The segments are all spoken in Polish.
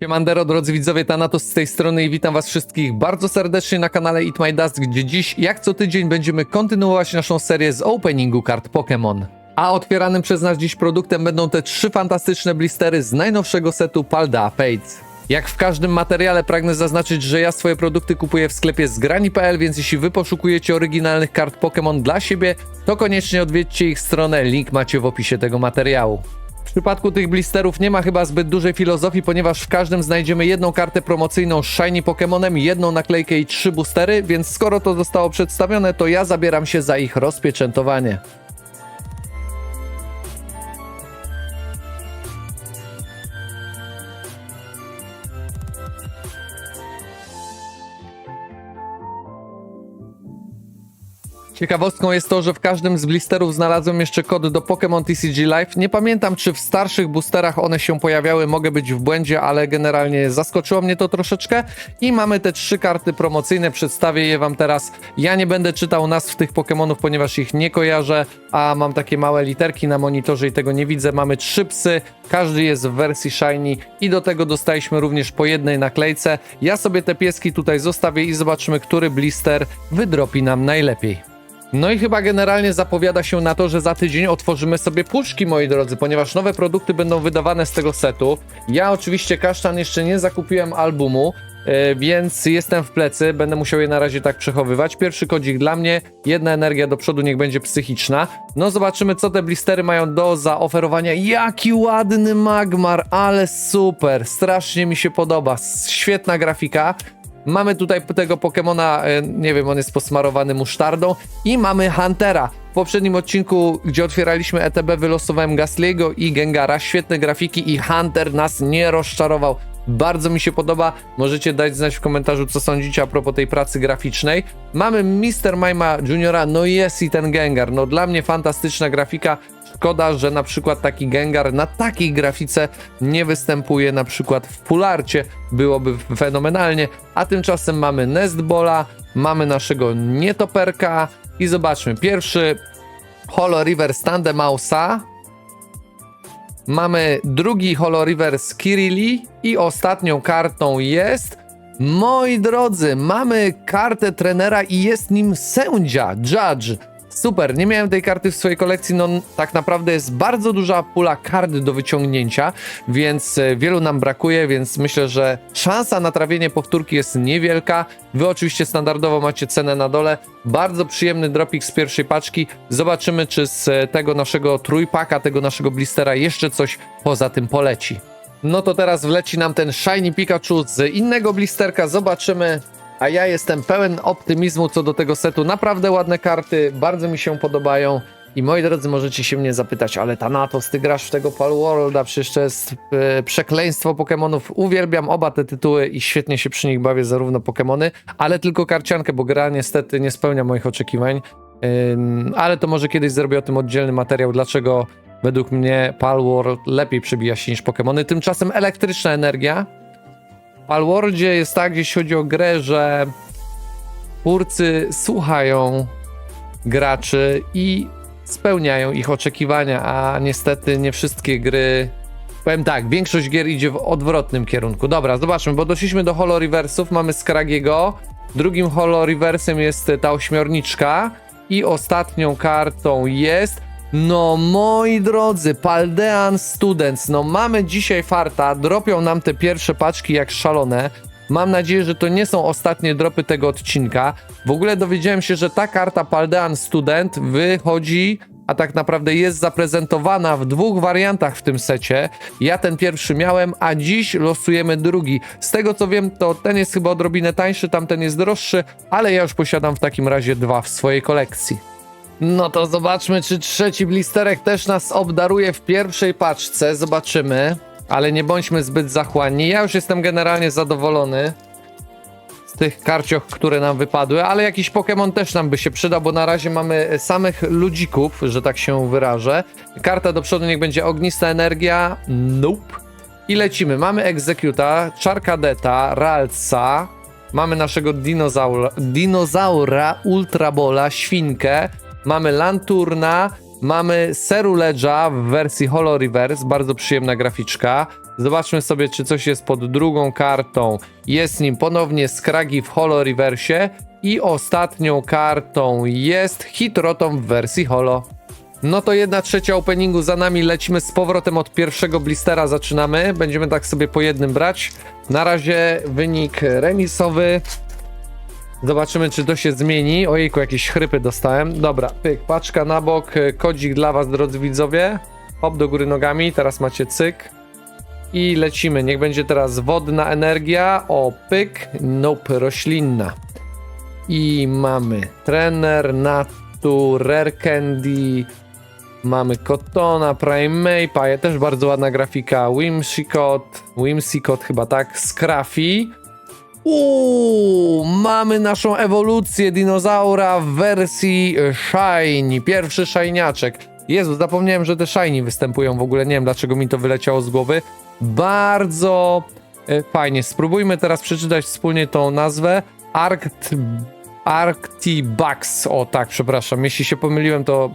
Siemandero, drodzy widzowie, Thanatos z tej strony i witam was wszystkich bardzo serdecznie na kanale Eat My Dust, gdzie dziś, jak co tydzień, będziemy kontynuować naszą serię z openingu kart Pokémon. A otwieranym przez nas dziś produktem będą te trzy fantastyczne blistery z najnowszego setu Palda Fates. Jak w każdym materiale pragnę zaznaczyć, że ja swoje produkty kupuję w sklepie zgrani.pl, więc jeśli wy poszukujecie oryginalnych kart Pokémon dla siebie, to koniecznie odwiedźcie ich stronę, link macie w opisie tego materiału. W przypadku tych blisterów nie ma chyba zbyt dużej filozofii, ponieważ w każdym znajdziemy jedną kartę promocyjną z Shiny Pokémonem, jedną naklejkę i trzy boostery, więc skoro to zostało przedstawione, to ja zabieram się za ich rozpieczętowanie. Ciekawostką jest to, że w każdym z blisterów znalazłem jeszcze kod do Pokémon TCG Live. Nie pamiętam, czy w starszych boosterach one się pojawiały, mogę być w błędzie, ale generalnie zaskoczyło mnie to troszeczkę. I mamy te trzy karty promocyjne, przedstawię je wam teraz. Ja nie będę czytał nazw tych Pokémonów, ponieważ ich nie kojarzę, a mam takie małe literki na monitorze i tego nie widzę. Mamy trzy psy, każdy jest w wersji Shiny i do tego dostaliśmy również po jednej naklejce. Ja sobie te pieski tutaj zostawię i zobaczymy, który blister wydropi nam najlepiej. No i chyba generalnie zapowiada się na to, że za tydzień otworzymy sobie puszki, moi drodzy, ponieważ nowe produkty będą wydawane z tego setu. Ja oczywiście kasztan jeszcze nie zakupiłem albumu, e, więc jestem w plecy, będę musiał je na razie tak przechowywać. Pierwszy kodzik dla mnie, jedna energia do przodu, niech będzie psychiczna. No zobaczymy, co te blistery mają do zaoferowania. Jaki ładny Magmar, ale super, strasznie mi się podoba, świetna grafika. Mamy tutaj tego Pokemona, e, nie wiem, on jest posmarowany musztardą i mamy Huntera. W poprzednim odcinku, gdzie otwieraliśmy ETB, wylosowałem Gasliego i Gengara. Świetne grafiki i Hunter nas nie rozczarował. Bardzo mi się podoba. Możecie dać znać w komentarzu, co sądzicie a propos tej pracy graficznej. Mamy Mr. Mima Juniora, no jest i ten Gengar. No dla mnie fantastyczna grafika. Szkoda, że na przykład taki Gengar na takiej grafice nie występuje na przykład w Pularcie. Byłoby fenomenalnie. A tymczasem mamy Nestbola, mamy naszego Nietoperka i zobaczmy. Pierwszy Holo River Standemausa. Mamy drugi Holo River z Kirili i ostatnią kartą jest... Moi drodzy, mamy kartę trenera i jest nim sędzia, judge. Super, nie miałem tej karty w swojej kolekcji, no tak naprawdę jest bardzo duża pula kart do wyciągnięcia, więc e, wielu nam brakuje, więc myślę, że szansa na trawienie powtórki jest niewielka. Wy oczywiście standardowo macie cenę na dole. Bardzo przyjemny dropik z pierwszej paczki. Zobaczymy, czy z e, tego naszego trójpaka, tego naszego blistera jeszcze coś poza tym poleci. No to teraz wleci nam ten Shiny Pikachu z innego blisterka, zobaczymy. A ja jestem pełen optymizmu co do tego setu. Naprawdę ładne karty, bardzo mi się podobają. I moi drodzy, możecie się mnie zapytać, ale Thanatos, ty grasz w tego Palworlda, przecież to jest e, przekleństwo Pokémonów. Uwielbiam oba te tytuły i świetnie się przy nich bawię, zarówno Pokémony, ale tylko karciankę, bo gra niestety nie spełnia moich oczekiwań. Ym, ale to może kiedyś zrobię o tym oddzielny materiał, dlaczego według mnie Palworld lepiej przebija się niż Pokémony. Tymczasem elektryczna energia. W Palworldzie jest tak, jeśli chodzi o grę, że twórcy słuchają graczy i spełniają ich oczekiwania, a niestety nie wszystkie gry. Powiem tak, większość gier idzie w odwrotnym kierunku. Dobra, zobaczmy, bo doszliśmy do Holo Reversów, mamy Skragiego. Drugim Holo Reversem jest ta ośmiorniczka. I ostatnią kartą jest. No moi drodzy, Paldean Students, no mamy dzisiaj farta, dropią nam te pierwsze paczki jak szalone. Mam nadzieję, że to nie są ostatnie dropy tego odcinka. W ogóle dowiedziałem się, że ta karta Paldean Student wychodzi, a tak naprawdę jest zaprezentowana w dwóch wariantach w tym secie. Ja ten pierwszy miałem, a dziś losujemy drugi. Z tego co wiem, to ten jest chyba odrobinę tańszy, tamten jest droższy, ale ja już posiadam w takim razie dwa w swojej kolekcji. No to zobaczmy, czy trzeci blisterek też nas obdaruje w pierwszej paczce. Zobaczymy. Ale nie bądźmy zbyt zachłanni. Ja już jestem generalnie zadowolony z tych karcioch, które nam wypadły, ale jakiś Pokémon też nam by się przydał, bo na razie mamy samych ludzików, że tak się wyrażę. Karta do przodu niech będzie ognista energia. Nope. I lecimy. Mamy Executa, Charkadeta, Ralca, mamy naszego dinozaura, dinozaura Ultrabola, Świnkę, mamy Lanturna, mamy Ceruledge'a w wersji Holo Reverse, bardzo przyjemna graficzka, Zobaczmy sobie, czy coś jest pod drugą kartą. Jest nim ponownie Skragi w Holo Reversie i ostatnią kartą jest Hitrotom w wersji Holo. No to jedna trzecia openingu za nami, lecimy z powrotem od pierwszego blistera, zaczynamy. Będziemy tak sobie po jednym brać. Na razie wynik remisowy. Zobaczymy, czy to się zmieni. Ojejku, jakieś chrypy dostałem. Dobra, pyk, paczka na bok, y, kodzik dla was, drodzy widzowie. Hop do góry nogami, teraz macie cyk. I lecimy, niech będzie teraz wodna energia. O, pyk, nope, roślinna. I mamy trener, natu, rare candy, mamy Kotona, Prime Mape, też bardzo ładna grafika, Whimsicott, Whimsicott chyba tak, Scruffy. Uuu, mamy naszą ewolucję dinozaura w wersji Shiny, pierwszy shiniaczek. Jezu, zapomniałem, że te shiny występują w ogóle, nie wiem dlaczego mi to wyleciało z głowy. Bardzo e, fajnie, spróbujmy teraz przeczytać wspólnie tą nazwę. Arct... Arctibugs, o tak, przepraszam, jeśli się pomyliłem to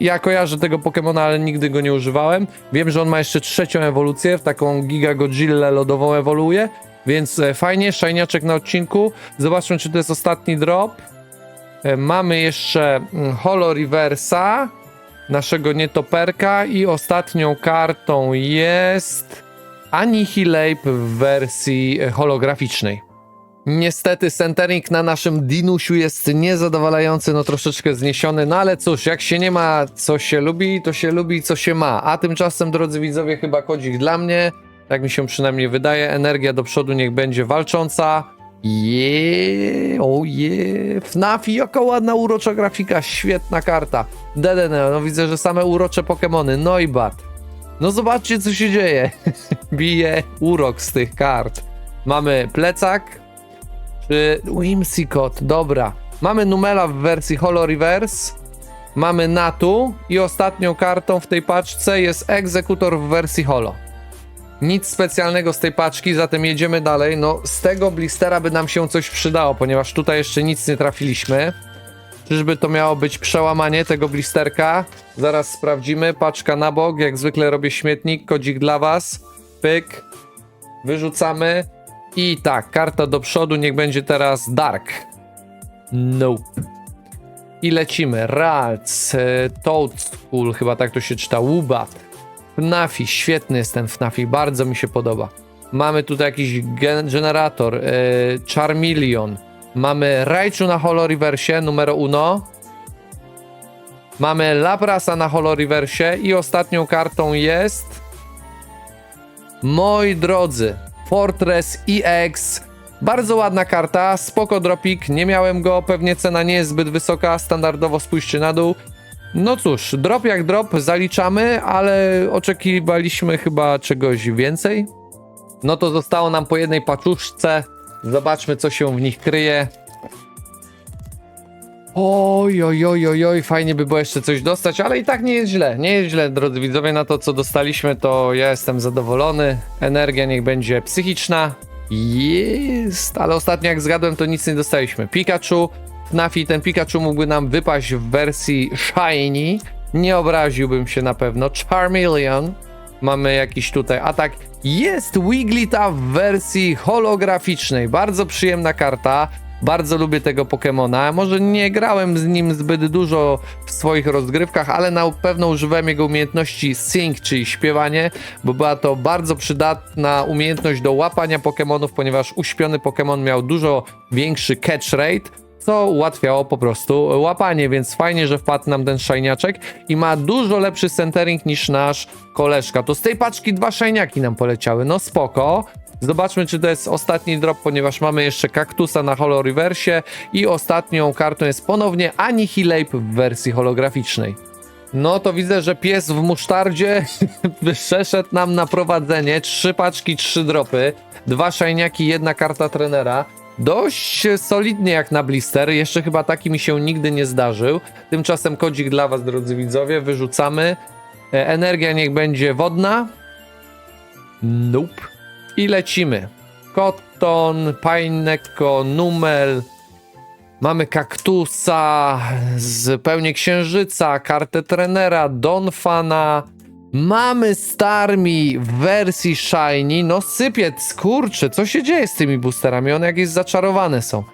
ja kojarzę tego Pokemona, ale nigdy go nie używałem. Wiem, że on ma jeszcze trzecią ewolucję, w taką Giga Godzilla lodową ewoluuje, więc e, fajnie, szajniaczek na odcinku. Zobaczmy, czy to jest ostatni drop. E, Mamy jeszcze mm, Holo Reversa, naszego nietoperka i ostatnią kartą jest Annihilate w wersji e, holograficznej. Niestety centering na naszym Dinusiu jest niezadowalający, no troszeczkę zniesiony, no ale cóż, jak się nie ma co się lubi, to się lubi co się ma. A tymczasem, drodzy widzowie, chyba kodzik dla mnie, tak mi się przynajmniej wydaje, energia do przodu niech będzie walcząca. Jeee, o je, FNAF i jaka ładna urocza grafika, świetna karta. Dedene, no widzę, że same urocze Pokemony, Noibat. No zobaczcie co się dzieje. Bije urok z tych kart. Mamy plecak, czy Whimsicott, dobra. Mamy Numela w wersji Holo Reverse. Mamy Natu i ostatnią kartą w tej paczce jest Egzekutor w wersji Holo. Nic specjalnego z tej paczki, zatem jedziemy dalej. No, z tego blistera by nam się coś przydało, ponieważ tutaj jeszcze nic nie trafiliśmy. Czyżby to miało być przełamanie tego blisterka? Zaraz sprawdzimy. Paczka na bok, jak zwykle robię śmietnik, kodzik dla was. Pyk. Wyrzucamy. I tak, karta do przodu, niech będzie teraz Dark. Nope. I lecimy. Ralc, e, Toadstool, chyba tak to się czyta, Wubat. FNAFi, świetny jest ten FNAFi, bardzo mi się podoba. Mamy tutaj jakiś gen- generator, e, Charmeleon. Mamy Raichu na Holo Reversie, numero uno. Mamy Laprasa na Holo Reversie i ostatnią kartą jest... Moi drodzy, Fortress EX. Bardzo ładna karta, spoko dropik, nie miałem go, pewnie cena nie jest zbyt wysoka, standardowo spójrzcie na dół. No cóż, drop jak drop, zaliczamy, ale oczekiwaliśmy chyba czegoś więcej. No to zostało nam po jednej paczuszce, zobaczmy co się w nich kryje. Oj, oj, oj, oj, oj, fajnie by było jeszcze coś dostać, ale i tak nie jest źle. Nie jest źle, drodzy widzowie, na to co dostaliśmy, to ja jestem zadowolony. Energia niech będzie psychiczna. Jest, ale ostatnio jak zgadłem, to nic nie dostaliśmy. Pikachu, FNAFi, ten Pikachu mógłby nam wypaść w wersji Shiny. Nie obraziłbym się na pewno. Charmeleon. Mamy jakiś tutaj atak. Jest Wigglyta w wersji holograficznej. Bardzo przyjemna karta. Bardzo lubię tego Pokemona. Może nie grałem z nim zbyt dużo w swoich rozgrywkach, ale na pewno używałem jego umiejętności Sing, czyli śpiewanie, bo była to bardzo przydatna umiejętność do łapania Pokemonów, ponieważ uśpiony Pokemon miał dużo większy catch rate, co ułatwiało po prostu łapanie, więc fajnie, że wpadł nam ten szajniaczek i ma dużo lepszy centering niż nasz koleżka. To z tej paczki dwa szajniaki nam poleciały, no spoko. Zobaczmy, czy to jest ostatni drop, ponieważ mamy jeszcze kaktusa na Holo Reversie i ostatnią kartą jest ponownie Annihilate w wersji holograficznej. No to widzę, że pies w musztardzie przeszedł nam na prowadzenie. Trzy paczki, trzy dropy, dwa szajniaki, jedna karta trenera. Dość solidnie jak na blister, jeszcze chyba taki mi się nigdy nie zdarzył. Tymczasem kodzik dla was, drodzy widzowie, wyrzucamy. E, Energia niech będzie wodna. Nope. I lecimy. Cotton, Pineco, Numel. Mamy kaktusa, z pełni księżyca, kartę trenera, Donfana. Mamy Starmie w wersji Shiny. No sypie, skurcze, co się dzieje z tymi boosterami? One jakieś zaczarowane są.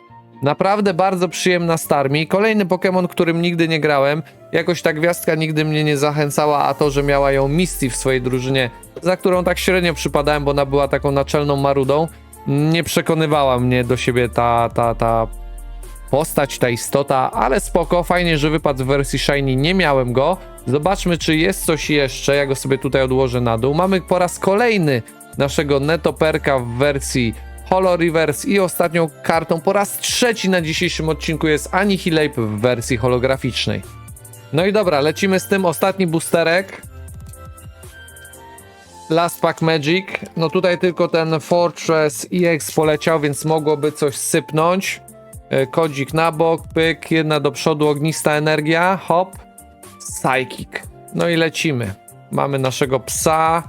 Naprawdę bardzo przyjemna Starmie. Kolejny Pokémon, którym nigdy nie grałem. Jakoś ta gwiazdka nigdy mnie nie zachęcała, a to, że miała ją Misty w swojej drużynie, za którą tak średnio przypadałem, bo ona była taką naczelną marudą, nie przekonywała mnie do siebie ta, ta, ta postać, ta istota, ale spoko, fajnie, że wypadł w wersji Shiny, nie miałem go. Zobaczmy, czy jest coś jeszcze, ja go sobie tutaj odłożę na dół. Mamy po raz kolejny naszego Netoperka w wersji Holo Reverse i ostatnią kartą po raz trzeci na dzisiejszym odcinku jest Annihilate w wersji holograficznej. No i dobra, lecimy z tym, ostatni boosterek. Last Pack Magic. No tutaj tylko ten Fortress EX poleciał, więc mogłoby coś sypnąć. E, Kodzik na bok, pyk, jedna do przodu, ognista energia, hop, psychic. No i lecimy. Mamy naszego psa,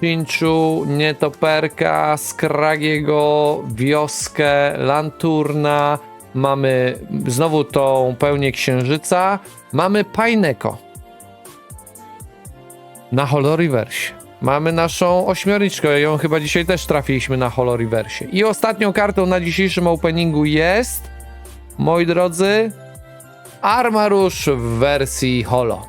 Pinchu, Nietoperka, Skragiego, Wioskę, Lanturna, mamy znowu tą pełnię księżyca, mamy Pajneko na Holoriversie. Mamy naszą ośmiorniczkę, ją chyba dzisiaj też trafiliśmy na Holoriversie. I ostatnią kartą na dzisiejszym openingu jest, moi drodzy, Armarusz w wersji Holo.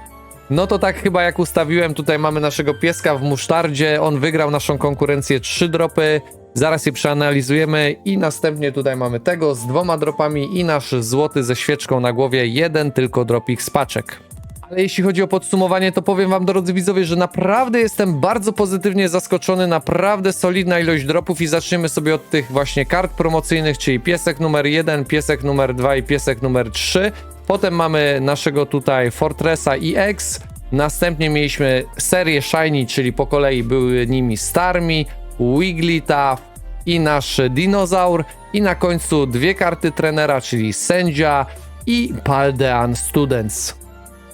No to tak chyba jak ustawiłem, tutaj mamy naszego pieska w musztardzie, on wygrał naszą konkurencję 3 dropy, zaraz je przeanalizujemy i następnie tutaj mamy tego z dwoma dropami i nasz złoty ze świeczką na głowie, jeden tylko dropik z paczek. Ale jeśli chodzi o podsumowanie, to powiem wam, drodzy widzowie, że naprawdę jestem bardzo pozytywnie zaskoczony, naprawdę solidna ilość dropów i zaczniemy sobie od tych właśnie kart promocyjnych, czyli piesek numer 1, piesek numer 2 i piesek numer 3. Potem mamy naszego tutaj Fortressa EX, następnie mieliśmy serię Shiny, czyli po kolei były nimi Starmie, Wigglytuff i nasz dinozaur i na końcu dwie karty trenera, czyli Sędzia i Paldean Students.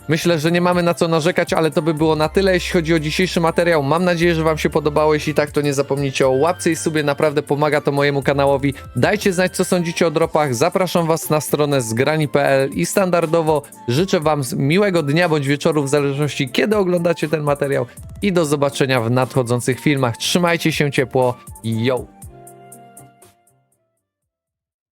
Myślę, że nie mamy na co narzekać, ale to by było na tyle, jeśli chodzi o dzisiejszy materiał. Mam nadzieję, że Wam się podobało. Jeśli tak, to nie zapomnijcie o łapce i subie, naprawdę pomaga to mojemu kanałowi. Dajcie znać, co sądzicie o dropach. Zapraszam Was na stronę zgrani.pl i standardowo życzę Wam miłego dnia bądź wieczoru, w zależności kiedy oglądacie ten materiał. I do zobaczenia w nadchodzących filmach. Trzymajcie się ciepło. Yo!